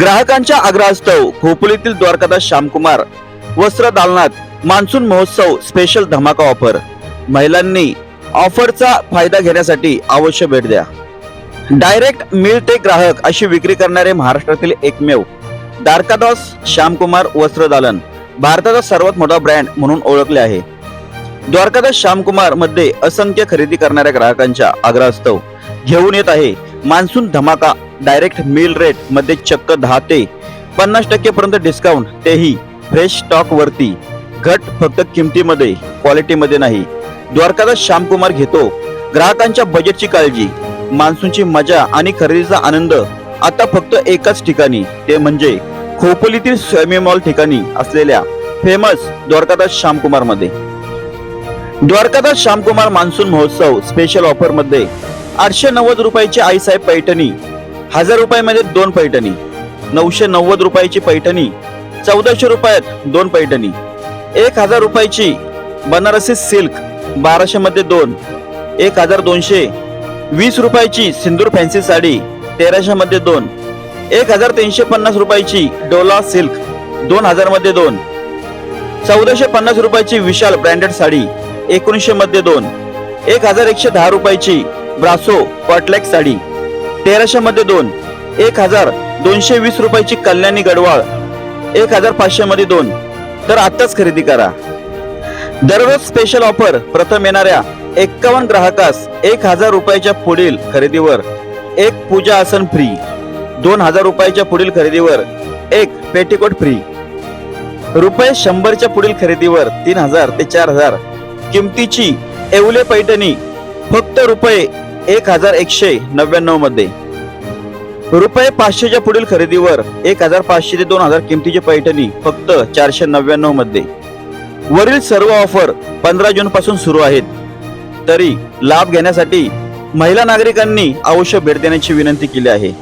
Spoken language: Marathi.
ग्राहकांच्या आग्रहास्तव खोपोलीतील द्वारकादास श्यामकुमार वस्त्र दालनात मान्सून महोत्सव स्पेशल धमाका ऑफर महिलांनी ऑफरचा फायदा घेण्यासाठी अवश्य भेट द्या. डायरेक्ट मिळते ग्राहक अशी विक्री करणारे महाराष्ट्रातील एकमेव द्वारकादास श्यामकुमार वस्त्र दालन भारताचा सर्वात मोठा ब्रँड म्हणून ओळखले आहे. द्वारकादास श्यामकुमारमध्ये असंख्य खरेदी करणाऱ्या ग्राहकांच्या आग्रहास्तव घेऊन येत आहे मान्सून धमाका डायरेक्ट मिल रेटमध्ये चक्क दहा ते पन्नास टक्के पर्यंत डिस्काउंट तेही फ्रेश स्टॉक वरती. घट फक्त किमतीमध्ये क्वालिटीमध्ये नाही. द्वारकादास श्यामकुमार घेतो. ग्राहकांच्या बजेटची काळजी मान्सूनची मजा आणि खरेदीचा आनंद आता फक्त एकाच ठिकाणी ते म्हणजे खोपोलीतील स्वयं मॉल ठिकाणी असलेल्या फेमस द्वारकादास श्यामकुमारमध्ये द्वारकादास श्यामकुमार मान्सून महोत्सव स्पेशल ऑफरमध्ये आठशे नव्वद रुपयाची आईसाहेब पैठणी हजार रुपयामध्ये म्हणजे दोन पैठणी. नऊशे नव्वद रुपयाची पैठणी चौदाशे रुपयात दोन पैठणी. एक हजार रुपयाची बनारसी सिल्क बाराशे मध्ये दोन. एक हजार दोनशे वीस रुपयाची सिंदूर फॅन्सी साडी तेराशे मध्ये दोन. एक हजार तीनशे पन्नास रुपयाची डोला सिल्क दोन हजारमध्ये दोन. चौदाशे पन्नास रुपयाची विशाल ब्रँडेड साडी एकोणीसशे मध्ये दोन. एक हजार एकशे दहा रुपयाची ब्रासो कॉटलॅक साडी तेराशे मध्ये दोन एक हजार दोनशे वीस रुपयाची कल्याणी गडवाळ एक हजार पाचशे मध्ये दोन. तर आत्ताच खरेदी करा. दररोज स्पेशल ऑफर प्रथम येणाऱ्या एक्कावन्न ग्राहकास एक हजार रुपयाच्या पुढील खरेदीवर एक पूजा आसन फ्री दोन हजार रुपयाच्या पुढील खरेदीवर एक पेटीकोट फ्री रुपये शंभरच्या पुढील खरेदीवर तीन हजार ते चार हजार. किमतीची एवले पैठणी फक्त रुपये एक हजार एकशे नव्याण्णवमध्ये रुपये पाचशेच्या पुढील खरेदीवर एक हजार पाचशे ते दोन हजार किमतीची पैठणी फक्त चारशे नव्याण्णवमध्ये वरील सर्व ऑफर पंधरा जून पासून सुरू आहेत. तरी लाभ घेण्यासाठी महिला नागरिकांनी अवश्य भेट देण्याची विनंती केली आहे.